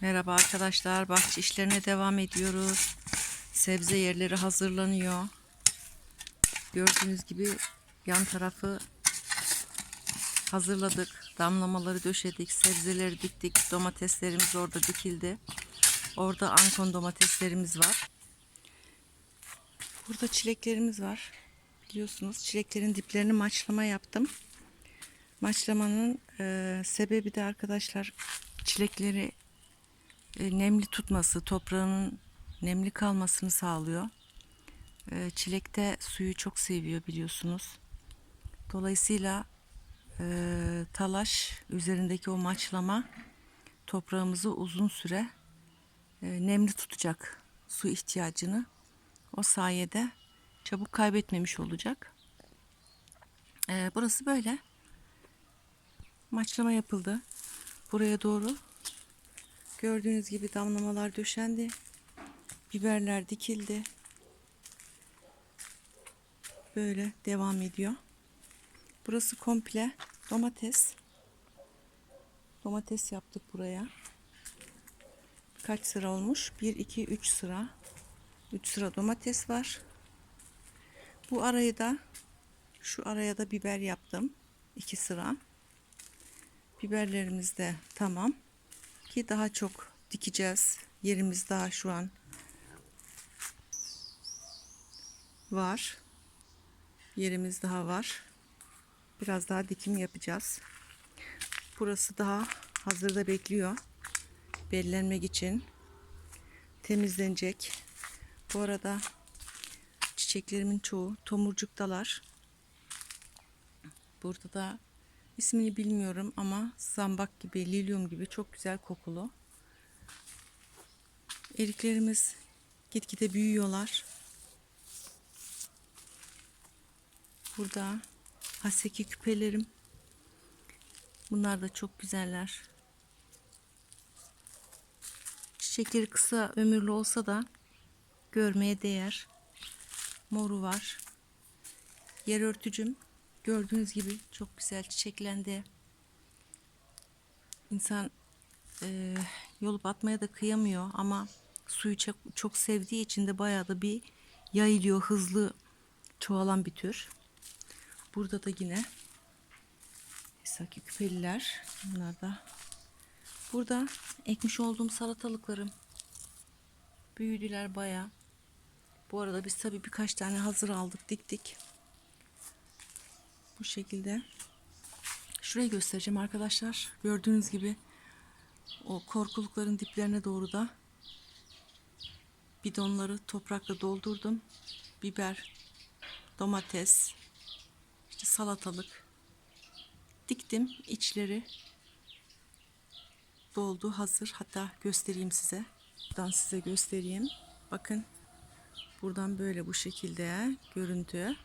Merhaba arkadaşlar, bahçe işlerine devam ediyoruz. Sebze yerleri hazırlanıyor. Gördüğünüz gibi yan tarafı hazırladık. Damlamaları döşedik, sebzeleri diktik. Domateslerimiz orada dikildi. Orada ankon domateslerimiz var. Burada çileklerimiz var. Biliyorsunuz çileklerin diplerini maçlama yaptım. Maçlamanın e, sebebi de arkadaşlar çilekleri nemli tutması, toprağının nemli kalmasını sağlıyor. E, çilek de suyu çok seviyor biliyorsunuz. Dolayısıyla e, talaş üzerindeki o maçlama toprağımızı uzun süre e, nemli tutacak su ihtiyacını. O sayede çabuk kaybetmemiş olacak. E, burası böyle. Maçlama yapıldı. Buraya doğru Gördüğünüz gibi damlamalar döşendi. Biberler dikildi. Böyle devam ediyor. Burası komple domates. Domates yaptık buraya. Kaç sıra olmuş? 1 2 3 sıra. 3 sıra domates var. Bu arayı da şu araya da biber yaptım. 2 sıra. Biberlerimiz de tamam ki daha çok dikeceğiz. Yerimiz daha şu an var. Yerimiz daha var. Biraz daha dikim yapacağız. Burası daha hazırda bekliyor. Bellenmek için temizlenecek. Bu arada çiçeklerimin çoğu tomurcuktalar. Burada da İsmini bilmiyorum ama zambak gibi, lilyum gibi çok güzel kokulu. Eriklerimiz gitgide büyüyorlar. Burada haseki küpelerim. Bunlar da çok güzeller. Çiçekleri kısa ömürlü olsa da görmeye değer. Moru var. Yer örtücüm Gördüğünüz gibi çok güzel çiçeklendi. İnsan e, yolup atmaya da kıyamıyor ama suyu çok, çok sevdiği için de bayağı da bir yayılıyor. Hızlı çoğalan bir tür. Burada da yine Esaki küpeliler. Bunlar da burada ekmiş olduğum salatalıklarım büyüdüler bayağı. Bu arada biz tabii birkaç tane hazır aldık diktik. Bu şekilde. Şurayı göstereceğim arkadaşlar. Gördüğünüz gibi o korkulukların diplerine doğru da bidonları toprakla doldurdum. Biber, domates, işte salatalık diktim. içleri doldu hazır. Hatta göstereyim size. Buradan size göstereyim. Bakın buradan böyle bu şekilde görüntü.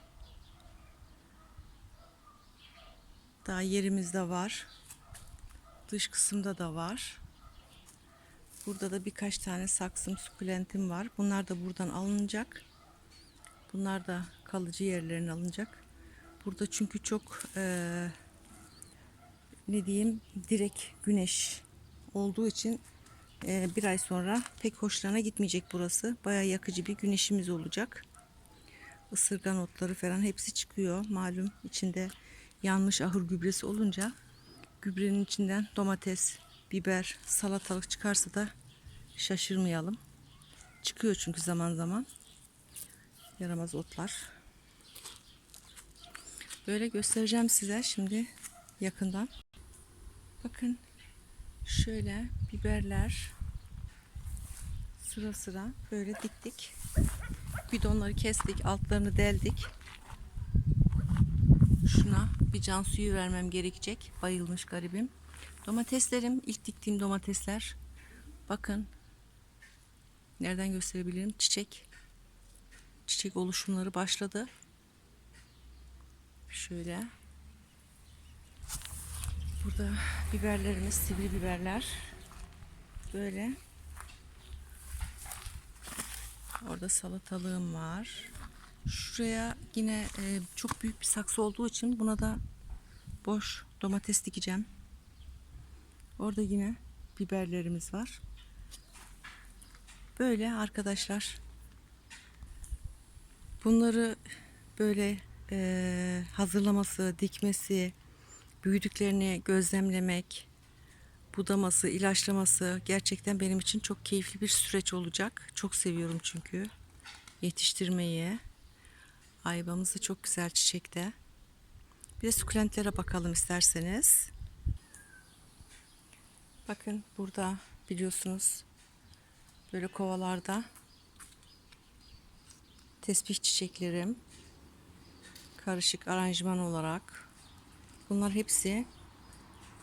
Daha yerimizde var. Dış kısımda da var. Burada da birkaç tane saksım sukulentim var. Bunlar da buradan alınacak. Bunlar da kalıcı yerlerine alınacak. Burada çünkü çok e, ne diyeyim direkt güneş olduğu için e, bir ay sonra pek hoşlarına gitmeyecek burası. Baya yakıcı bir güneşimiz olacak. Isırgan otları falan hepsi çıkıyor. Malum içinde yanmış ahır gübresi olunca gübrenin içinden domates, biber, salatalık çıkarsa da şaşırmayalım. Çıkıyor çünkü zaman zaman. Yaramaz otlar. Böyle göstereceğim size şimdi yakından. Bakın şöyle biberler sıra sıra böyle diktik. Bidonları kestik, altlarını deldik. Şuna bir can suyu vermem gerekecek. Bayılmış garibim. Domateslerim ilk diktiğim domatesler. Bakın. Nereden gösterebilirim? Çiçek. Çiçek oluşumları başladı. Şöyle. Burada biberlerimiz, sivri biberler. Böyle. Orada salatalığım var. Şuraya yine e, çok büyük bir saksı olduğu için buna da boş domates dikeceğim. Orada yine biberlerimiz var. Böyle arkadaşlar. Bunları böyle eee, hazırlaması, dikmesi, büyüdüklerini gözlemlemek, budaması, ilaçlaması gerçekten benim için çok keyifli bir süreç olacak. Çok seviyorum çünkü yetiştirmeyi. Ayvamız da çok güzel çiçekte. Bir de sukulentlere bakalım isterseniz. Bakın burada biliyorsunuz böyle kovalarda tesbih çiçeklerim karışık aranjman olarak bunlar hepsi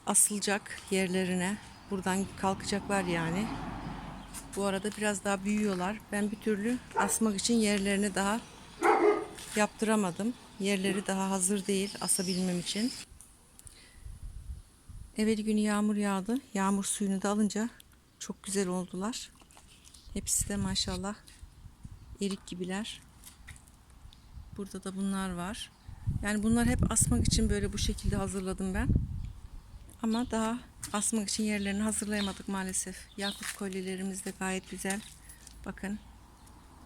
asılacak yerlerine buradan kalkacaklar yani bu arada biraz daha büyüyorlar ben bir türlü asmak için yerlerini daha yaptıramadım yerleri daha hazır değil asabilmem için evveli günü yağmur yağdı yağmur suyunu da alınca çok güzel oldular hepsi de maşallah erik gibiler burada da bunlar var yani bunlar hep asmak için böyle bu şekilde hazırladım ben ama daha asmak için yerlerini hazırlayamadık maalesef. Yakut kolyelerimiz de gayet güzel. Bakın.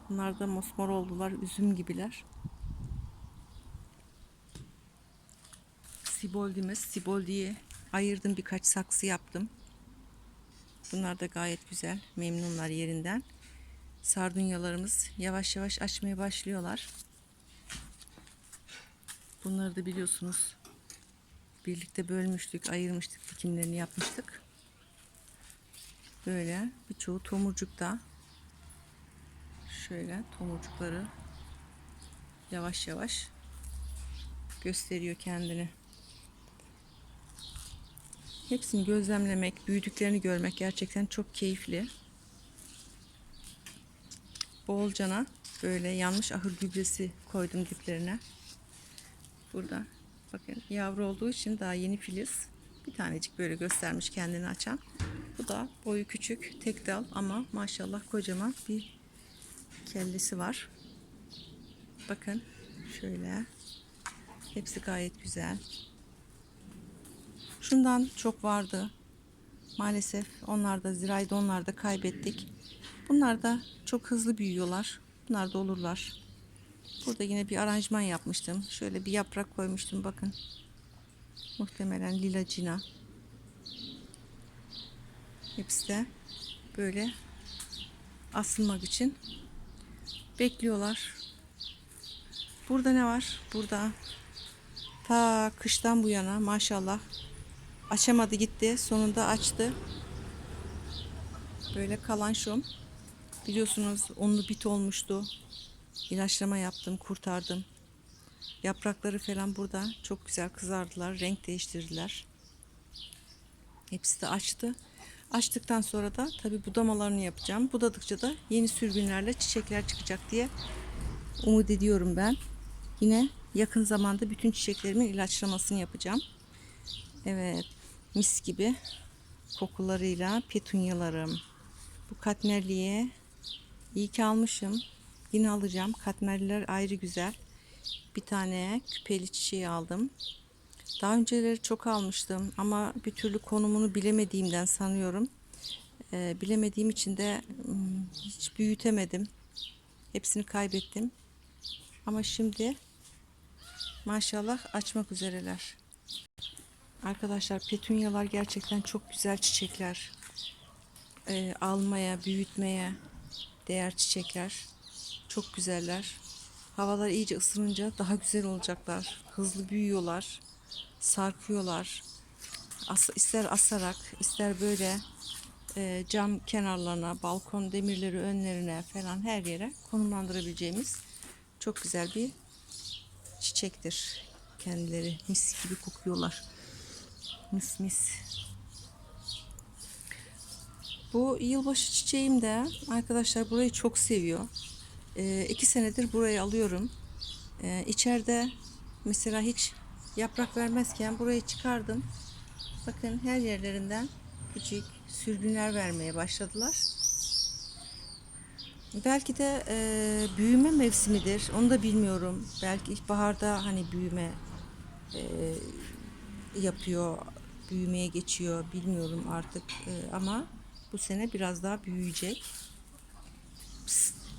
Bunlar da mosmor oldular. Üzüm gibiler. Siboldimiz. Siboldiyi ayırdım. Birkaç saksı yaptım. Bunlar da gayet güzel. Memnunlar yerinden. Sardunyalarımız yavaş yavaş açmaya başlıyorlar. Bunları da biliyorsunuz birlikte bölmüştük, ayırmıştık, dikimlerini yapmıştık. Böyle birçoğu tomurcukta. Şöyle tomurcukları yavaş yavaş gösteriyor kendini. Hepsini gözlemlemek, büyüdüklerini görmek gerçekten çok keyifli. Bolcana böyle yanlış ahır gübresi koydum diplerine. Burada Bakın yavru olduğu için daha yeni filiz. Bir tanecik böyle göstermiş kendini açan. Bu da boyu küçük, tek dal ama maşallah kocaman bir kellesi var. Bakın şöyle. Hepsi gayet güzel. Şundan çok vardı. Maalesef onlar da zirayda onlar da kaybettik. Bunlar da çok hızlı büyüyorlar. Bunlar da olurlar. Burada yine bir aranjman yapmıştım. Şöyle bir yaprak koymuştum bakın. Muhtemelen lila cina. Hepsi de böyle asılmak için bekliyorlar. Burada ne var? Burada ta kıştan bu yana maşallah açamadı gitti. Sonunda açtı. Böyle kalan şom. Biliyorsunuz onlu bit olmuştu ilaçlama yaptım, kurtardım. Yaprakları falan burada çok güzel kızardılar, renk değiştirdiler. Hepsi de açtı. Açtıktan sonra da tabi budamalarını yapacağım. Budadıkça da yeni sürgünlerle çiçekler çıkacak diye umut ediyorum ben. Yine yakın zamanda bütün çiçeklerimin ilaçlamasını yapacağım. Evet, mis gibi kokularıyla petunyalarım. Bu katmerliğe iyi ki almışım. Yine alacağım. Katmerliler ayrı güzel. Bir tane küpeli çiçeği aldım. Daha önceleri çok almıştım ama bir türlü konumunu bilemediğimden sanıyorum. Ee, bilemediğim için de hmm, hiç büyütemedim. Hepsini kaybettim. Ama şimdi maşallah açmak üzereler. Arkadaşlar petunyalar gerçekten çok güzel çiçekler. Ee, almaya, büyütmeye değer çiçekler. Çok güzeller. Havalar iyice ısınınca daha güzel olacaklar. Hızlı büyüyorlar. Sarkıyorlar. As, ister asarak, ister böyle e, cam kenarlarına, balkon demirleri önlerine falan her yere konumlandırabileceğimiz çok güzel bir çiçektir. Kendileri mis gibi kokuyorlar. Mis mis. Bu yılbaşı çiçeğim de arkadaşlar burayı çok seviyor. E, iki senedir burayı alıyorum. E, içeride mesela hiç yaprak vermezken burayı çıkardım. Bakın her yerlerinden küçük sürgünler vermeye başladılar. Belki de e, büyüme mevsimidir. Onu da bilmiyorum. Belki ilkbaharda hani büyüme e, yapıyor, büyümeye geçiyor. Bilmiyorum artık. E, ama bu sene biraz daha büyüyecek.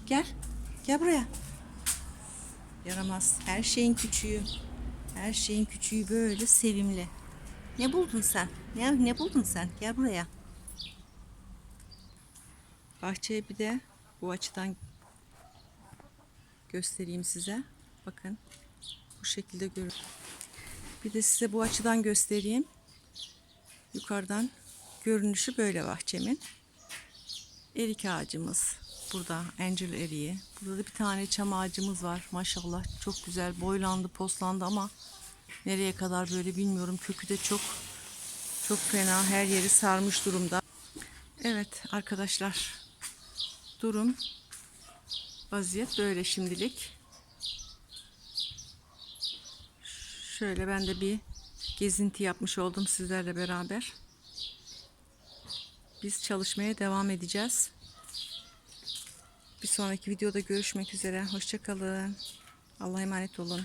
Gel. Gel buraya. Yaramaz. Her şeyin küçüğü. Her şeyin küçüğü böyle sevimli. Ne buldun sen? Ne, ne buldun sen? Gel buraya. Bahçeyi bir de bu açıdan göstereyim size. Bakın. Bu şekilde görün. Bir de size bu açıdan göstereyim. Yukarıdan görünüşü böyle bahçemin. Erik ağacımız. Burada Angel eriği. Burada da bir tane çam ağacımız var. Maşallah çok güzel boylandı, poslandı ama nereye kadar böyle bilmiyorum. Kökü de çok çok fena. Her yeri sarmış durumda. Evet arkadaşlar. Durum vaziyet böyle şimdilik. Şöyle ben de bir gezinti yapmış oldum sizlerle beraber. Biz çalışmaya devam edeceğiz. Bir sonraki videoda görüşmek üzere. Hoşçakalın. Allah'a emanet olun.